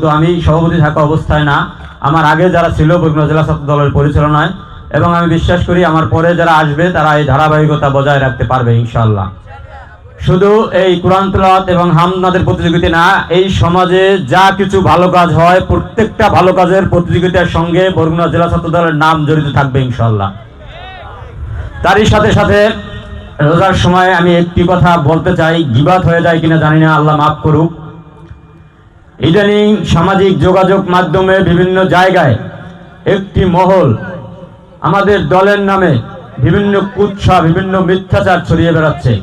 শুধু আমি সভাপতি থাকা অবস্থায় না। আমার আগে যারা ছিল বরগুনা জেলা ছাত্র দলের পরিচালনায় এবং আমি বিশ্বাস করি আমার পরে যারা আসবে তারা এই ধারাবাহিকতা বজায় রাখতে পারবে ইনশাআল্লাহ। শুধু এই কোরআন তেলাওয়াত এবং হামনাদের প্রতিযোগিতা না, এই সমাজে যা কিছু ভালো কাজ হয়, প্রত্যেকটা ভালো কাজের প্রতিযোগিতার সঙ্গে বরগুনা জেলা ছাত্র দলের নাম জড়িত থাকবে ইনশাআল্লাহ। তারই সাথে সাথে রোজার সময় আমি একটি কথা বলতে চাই গিবাত হয়ে যায় কিনা জানি না, আল্লাহ মাফ করুক। ইদানিং সামাজিক যোগাযোগ মাধ্যমে বিভিন্ন জায়গায় একটি মহল আমাদের দলের নামে বিভিন্ন কুৎসা, বিভিন্ন মিথ্যাচার ছড়িয়ে বেড়াচ্ছে।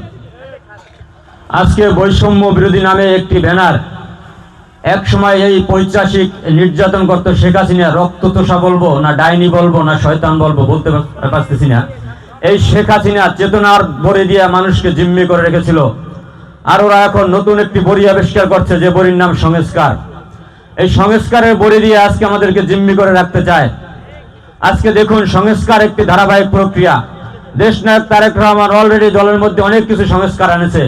আজকে বৈষম্য বিরোধী নামে একটি ব্যানার এক সময় এই পৈচাসিক নির্যাতন করতো শেখ হাসিনা, রক্ত তোষা বলব না ডাইনি বলব না শয়তান বলব বলতে পার- পারতেছি না। এই শেখ হাসিনা চেতনার বড়ি দিয়ে মানুষকে জিম্মি করে রেখেছিল। আর ওরা এখন নতুন একটি বড়ি আবিষ্কার করছে, যে বড়ির নাম সংস্কার। এই সংস্কারের বড়ি দিয়ে আজকে আমাদেরকে জিম্মি করে রাখতে চায়। আজকে দেখুন, সংস্কার একটি ধারাবাহিক প্রক্রিয়া। দেশ নায়ক তারেক রহমান অলরেডি দলের মধ্যে অনেক কিছু সংস্কার আনেছে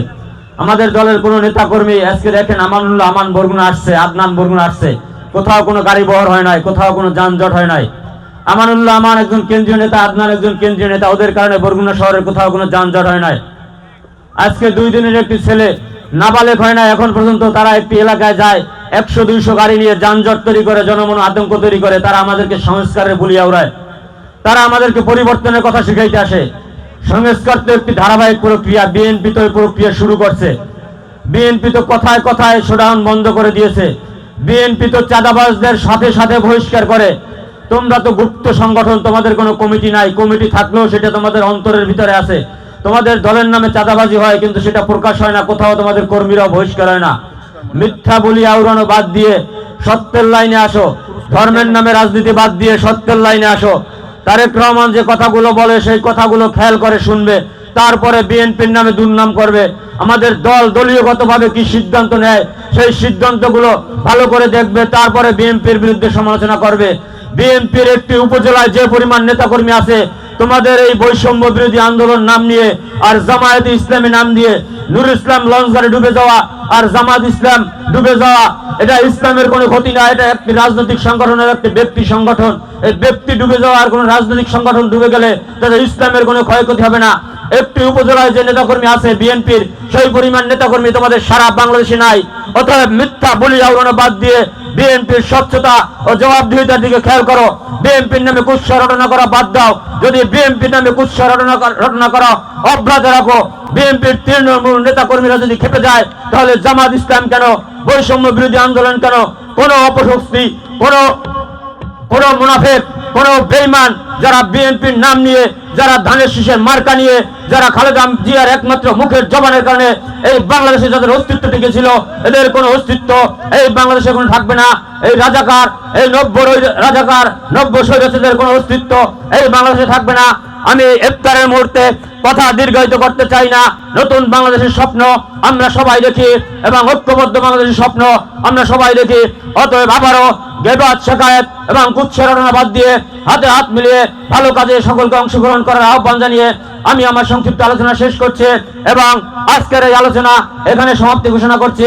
আমাদের দলের কোনো নেতা কর্মী আজকে দেখেন, আমানুল্লাহ, আমান বরগুনা আসছে, আদনান বরগুনা আসছে। কোথাও কোনো গাড়ি বহর হয় নাই, কোথাও কোনো যানজট হয় নাই। আমানুল্লাহ, আমান একজন কেন্দ্রীয় নেতা, আদনান একজন কেন্দ্রীয় নেতা, ওদের কারণে বরগুনা শহরে কোথাও কোনো যানজট হয় নাই। আজকে দুই দিনের একটি ছেলে নাবালেক হয় না, এখন পর্যন্ত তারা একটি এলাকায় যায়, একশো দুইশো গাড়ি নিয়ে যানজট তৈরি করে, জনমন আতঙ্ক তৈরি করে, তারা আমাদেরকে সংস্কারের বলিয়া উড়ায় তারা আমাদেরকে পরিবর্তনের কথা শিখাইতে আসে। সংস্কার তো একটি ধারাবাহিক প্রক্রিয়া, বিএনপি তো প্রক্রিয়া শুরু করছে। বিএনপি তো কথায় কথায় শোডাউন বন্ধ করে দিয়েছে। বিএনপি তো চাঁদাবাজদের সাথে সাথে বহিষ্কার করে। তোমরা তো গুপ্ত সংগঠন, তোমাদের কোনো কমিটি নাই। কমিটি থাকলেও সেটা তোমাদের অন্তরের ভিতরে আছে। তোমাদের দলের নামে চাঁদাবাজি হয়, কিন্তু সেটা প্রকাশ হয় না, কোথাও তোমাদের কর্মীরাও বহিষ্কার হয় না। মিথ্যা বলি আউড়ানো বাদ দিয়ে সত্যের লাইনে আসো। ধর্মের নামে রাজনীতি বাদ দিয়ে সত্যের লাইনে আসো। তারেক রহমান যে কথাগুলো বলে, সেই কথাগুলো খেয়াল করে শুনবে। তারপরে বিএনপির নামে দুর্নাম করবে। আমাদের দল দলীয়গতভাবে কি সিদ্ধান্ত নেয়, সেই সিদ্ধান্তগুলো ভালো করে দেখবে, তারপরে বিএনপির বিরুদ্ধে সমালোচনা করবে। বিএনপির একটি উপজেলায় যে পরিমাণ নেতাকর্মী আছে তোমাদের এই বৈষম্য বিরোধী আন্দোলন নাম নিয়ে আর জামায়াত ইসলামী নাম দিয়ে নুর ইসলাম লঞ্চারে ডুবে যাওয়া আর জামাত ইসলাম ডুবে যাওয়া, এটা ইসলামের কোনো ক্ষতি না, এটা একটি রাজনৈতিক সংগঠনের একটি ব্যক্তি সংগঠন। এই ব্যক্তি ডুবে যাওয়া আর কোনো রাজনৈতিক সংগঠন ডুবে গেলে তাদের ইসলামের কোনো ক্ষয়ক্ষতি হবে না। একটি উপজেলায় যে নেতাকর্মী আছে বিএনপির, সেই পরিমাণ নেতাকর্মী তোমাদের সারা বাংলাদেশে নাই। অতএব মিথ্যা বলি আওড়ানো বাদ দিয়ে বিএনপির স্বচ্ছতা ও জবাবদিহিতার দিকে খেয়াল করো। বিএনপির নামে কুৎসা রটনা করা বাদ দাও। যদি বিএনপির নামে কুৎসা রটনা রটনা করা, অব্যাহত রাখো। বিএনপির তৃণমূল নেতা কর্মীরা যদি খেপে যায়, তাহলে জামাত ইসলাম কেন? বৈষম্য বিরোধী আন্দোলন কেন? কোনো অপশক্তি, কোনো কোন মুনাফেক কোন বেইমান যারা বিএনপির নাম নিয়ে, যারা ধানের শীষের মার্কা নিয়ে, যারা খালেদা জিয়ার একমাত্র মুখের জবানের কারণে এই বাংলাদেশে যাদের অস্তিত্ব টিকেছিল, এদের কোনো অস্তিত্ব এই বাংলাদেশে কোনো থাকবে না। এই রাজাকার, এই নব্য রাজাকার, নব্য সৈরাসীদের কোনো অস্তিত্ব এই বাংলাদেশে থাকবে না। আমি ইফতারের মুহূর্তে কথা দীর্ঘায়িত করতে চাই না। নতুন বাংলাদেশের স্বপ্ন আমরা সবাই দেখি এবং ঐক্যবদ্ধ বাংলাদেশের স্বপ্ন আমরা সবাই দেখি। অতএব আবারও গেবাদ, শেখায়ত এবং কুচ্ছেরণা বাদ দিয়ে হাতে হাত মিলিয়ে ভালো কাজে সকলকে অংশগ্রহণ করার আহ্বান জানিয়ে আমি আমার সংক্ষিপ্ত আলোচনা শেষ করছি এবং আজকের এই আলোচনা এখানে সমাপ্তি ঘোষণা করছি।